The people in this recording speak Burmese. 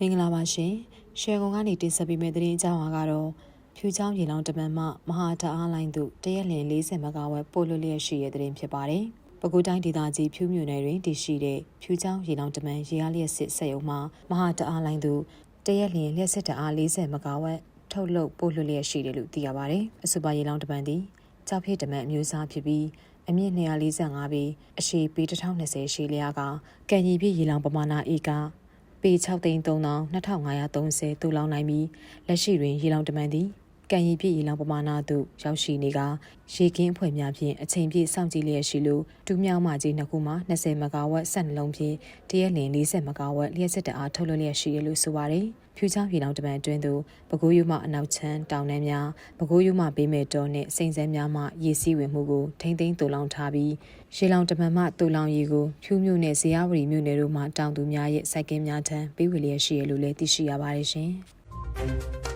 မင်္ဂလာပါရှင်ရှယ်ကွန်ကနေတင်ဆက်ပေးမယ့်သတင်းအကြောင်းအရာကတော့ဖြူချောင်းရေလောင်တမန်မှမဟာတအားလိုင်းသို့တရက်လင်40မဂါဝက်ပို့လွှတ်လျက်ရှိတဲ့သတင်းဖြစ်ပါတယ်။ပဲခူးတိုင်းဒေသကြီးဖြူမြို့နယ်တွင်တည်ရှိတဲ့ဖြူချောင်းရေလောင်တမန်ရေအားလျက်စစ်စက်ရုံမှမဟာတအားလိုင်းသို့တရက်လင်လျက်စစ်တအား40မဂါဝက်ထုတ်လုပ်ပို့လွှတ်လျက်ရှိတယ်လို့သိရပါတယ်။အဆိုပါရေလောင်တမန်သည်ကြောက်ဖြည့်တမန်အမျိုးအစားဖြစ်ပြီးအမြင့်245ပေအရှည်ပေ1020ရှည်လျားကကံရီပြည့်ရေလောင်ပမာဏဧက ပေ6သိန်း3530တူလောင်နိုင်ပြီးလက်ရှိတွင်ရေလောင်တမန်သည်ကံရည်ပြည့်ရေလောင်ပမာဏသို့ရောက်ရှိနေကရေကင်းအဖွဲ့များဖြင့်အချိန်ပြည့်စောင့်ကြည့်လျက်ရှိလို့ဒူးမြောင်းမကြီးနှစ်ခုမှ20မဂါဝက်ဆက်နှလုံးဖြင့်တရက်လင်40မဂါဝက်လျှက်စစ်တအားထုတ်လွှတ်လျက်ရှိရလို့ဆိုပါတယ်။ ဖြူချောင်းရေလောင်တမန်အတွင်းသို့ပဲခူးယူမအနောက်ချမ်းတောင်တန်းများပဲခူးယူမဘေးမဲ့တောနှင့်စိန်စဲများမှရေစီးဝင်မှုကိုထိမ့်သိမ်းတူလောင်ထားပြီးရေလောင်တမန်မှတူလောင်ရေကိုဖြူးမြို့နှင့်ဇေယဝရီမြို့နယ်တို့မှတောင်သူများရဲ့စိုက်ကင်းများထံပေးဝေလျက်ရှိရလို့လည်းသိရှိရပါတယ်ရှင်။